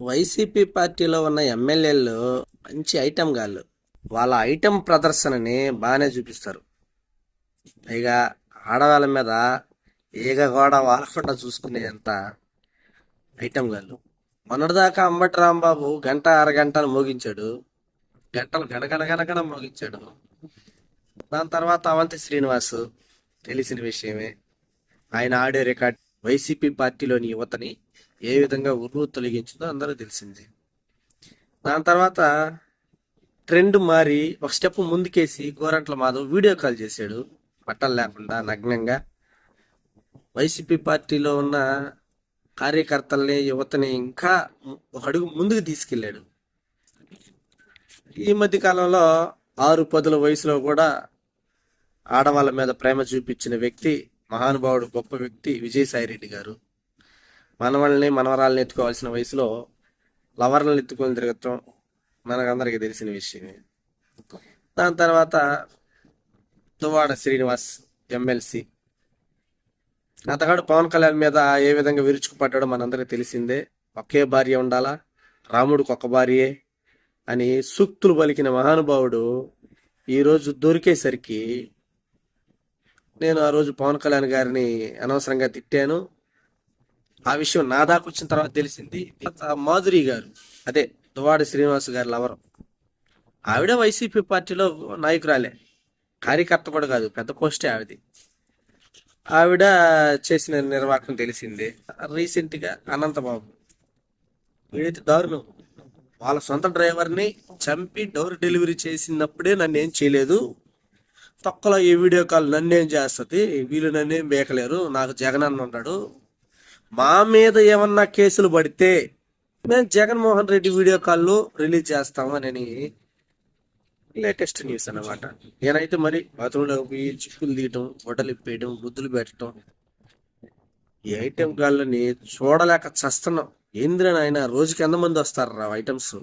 YCP పార్టీలో ఉన్న ఎమ్మెల్యేలు మంచి ఐటెం గాళ్ళు. వాళ్ళ ఐటెం ప్రదర్శనని బాగానే చూపిస్తారు. పైగా ఆడవాళ్ళ మీద ఈగ కూడా వాలకుండా చూసుకునేంత ఐటెం గాళ్ళు. మొన్నటిదాకా అంబటి రాంబాబు గంట అరగంటను మోగించాడు. గంటలు గనగన గనగన మోగించాడు. దాని తర్వాత అవంతి శ్రీనివాస్ తెలిసిన విషయమే. ఆయన ఆడియో రికార్డ్. వైసీపీ పార్టీలోని యువతని ఏ విధంగా ఉరువు తొలగించిందో అందరూ తెలిసింది. దాని తర్వాత ట్రెండ్ మారి ఒక స్టెప్ ముందుకేసి గోరంట్ల మాధవ్ వీడియో కాల్ చేశాడు. బట్టలు లేకుండా నగ్నంగా. వైసీపీ పార్టీలో ఉన్న కార్యకర్తల్ని యువతని ఇంకా ఒక అడుగు ముందుకు తీసుకెళ్ళాడు. ఈ మధ్య కాలంలో ఆరు పదుల వయసులో కూడా ఆడవాళ్ళ మీద ప్రేమ చూపించిన వ్యక్తి మహానుభావుడు గొప్ప వ్యక్తి విజయసాయిరెడ్డి గారు. మనవల్ని మనవరాల్ని ఎత్తుకోవాల్సిన వయసులో లవర్లను ఎత్తుకొని తిరగటం మనకందరికీ తెలిసిన విషయమే. దాని తర్వాత తువాడ శ్రీనివాస్ ఎమ్మెల్సీ. అతగాడు పవన్ కళ్యాణ్ మీద ఏ విధంగా విరుచుకుపడ్డాడో మనందరికీ తెలిసిందే. ఒకే భార్య ఉండాలా? రాముడికి ఒక భార్యే అని సూక్తులు పలికిన మహానుభావుడు ఈరోజు దొరికేసరికి నేను ఆ రోజు పవన్ కళ్యాణ్ గారిని అనవసరంగా తిట్టాను. ఆ విషయం నా దాకా వచ్చిన తర్వాత తెలిసింది. మాధురి గారు అదే దువాడి శ్రీనివాస్ గారి లవర్. ఆవిడ వైసీపీ పార్టీలో నాయకురాలే. కార్యకర్త కూడా కాదు పెద్ద పోస్టే ఆవిది ఆవిడ చేసిన నిర్వాహకం తెలిసింది. రీసెంట్గా అనంతబాబు. వీడైతే దారుణం. వాళ్ళ సొంత డ్రైవర్ని చంపి డోర్ డెలివరీ చేసినప్పుడే నన్ను ఏం చేయలేదు. తొక్కలో ఈ వీడియో కాల్ నన్నేం చేస్తుంది? వీళ్ళు నన్నేం బేకలేరు నాకు జగన్ అన్న ఉన్నాడు. మా మీద ఏమన్నా కేసులు పడితే మేము జగన్మోహన్ రెడ్డి వీడియో కాల్లో రిలీజ్ చేస్తాము అని లేటెస్ట్ న్యూస్ అన్నమాట. నేనైతే మరి బాత్రూంలో పోయి చిక్కులు తీయటం బొట్టలు ఇప్పేయటం బుద్ధులు పెట్టడం ఈ ఐటెం గాళ్ళని చూడలేక చస్తున్నాం. ఏంద్రని ఆయన రోజుకి ఎంతమంది వస్తారు రా ఐటమ్స్?